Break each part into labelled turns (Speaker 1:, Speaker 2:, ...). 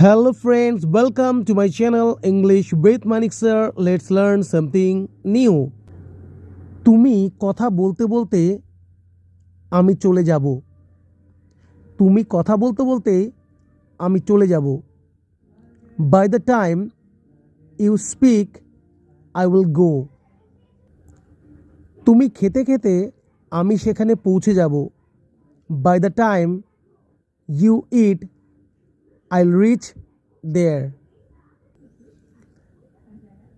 Speaker 1: Hello friends, welcome to my channel English with Manik sir. Let's learn something new. তুমি কথা বলতে বলতে আমি চলে যাব। তুমি কথা বলতে বলতে আমি চলে যাব। By the time you speak I will go তুমি খেতে খেতে আমি সেখানে পৌঁছে যাব। By the time you eat I'll reach there.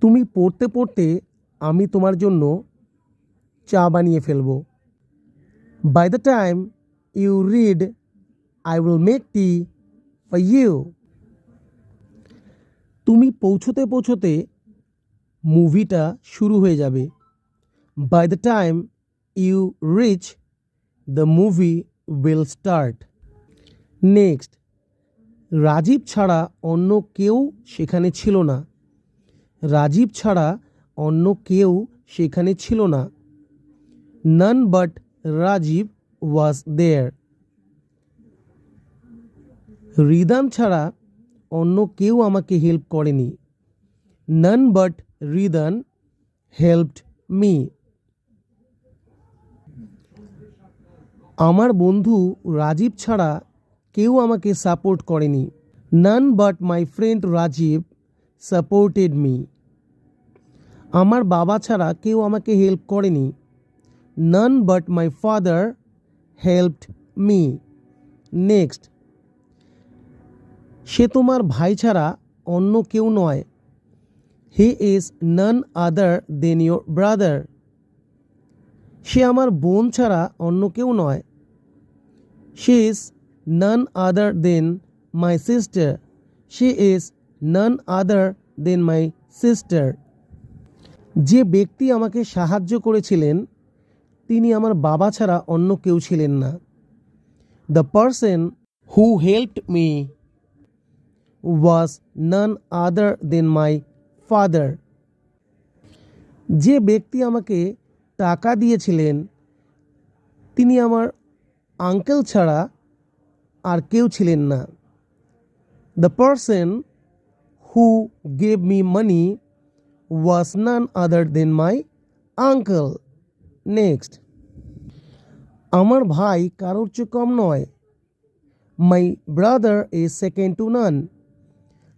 Speaker 1: তুমি পড়তে পড়তে আমি তোমার জন্য চা বানিয়ে ফেলব। By the time you read I will make tea for you তুমি পৌঁছতে পৌঁছতে মুভিটা শুরু হয়ে যাবে। By the time you reach the movie will start next Rajib ছাড়া অন্য কেউ সেখানে ছিল না। রাজীব ছাড়া অন্য কেউ সেখানে ছিল না। None but Rajiv was there Ridan ছাড়া অন্য কেউ আমাকে হেল্প করেনি। None but Ridan helped me আমার বন্ধু রাজীব ছাড়া কেউ আমাকে সাপোর্ট করেনি। None but my friend Rajib supported me আমার বাবা ছাড়া কেউ আমাকে হেল্প করেনি। None but my father helped me next সে তোমার ভাই ছাড়া অন্য কেউ নয়। He is none other than your brother সে আমার বোন ছাড়া অন্য কেউ নয়। She is none other than my sister she is none other than my sister যে ব্যক্তি আমাকে সাহায্য করেছিলেন, তিনি আমার বাবা ছাড়া অন্য কেউ ছিলেন না। The person who helped me was none other than my father যে ব্যক্তি আমাকে টাকা দিয়েছিলেন, তিনি আমার আঙ্কেল ছাড়া আর কেউ ছিলেন না। The person who gave me money was none other than my uncle next আমার ভাই কারোর চেয়ে কম নয়। My brother is second to none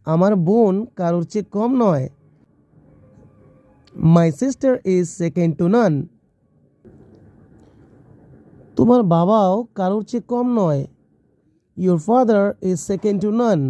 Speaker 1: আমার বোন কারোর চেয়ে কম নয়। My sister is second to none তোমার বাবাও কারোর চেয়ে কম নয়। Your father is second to none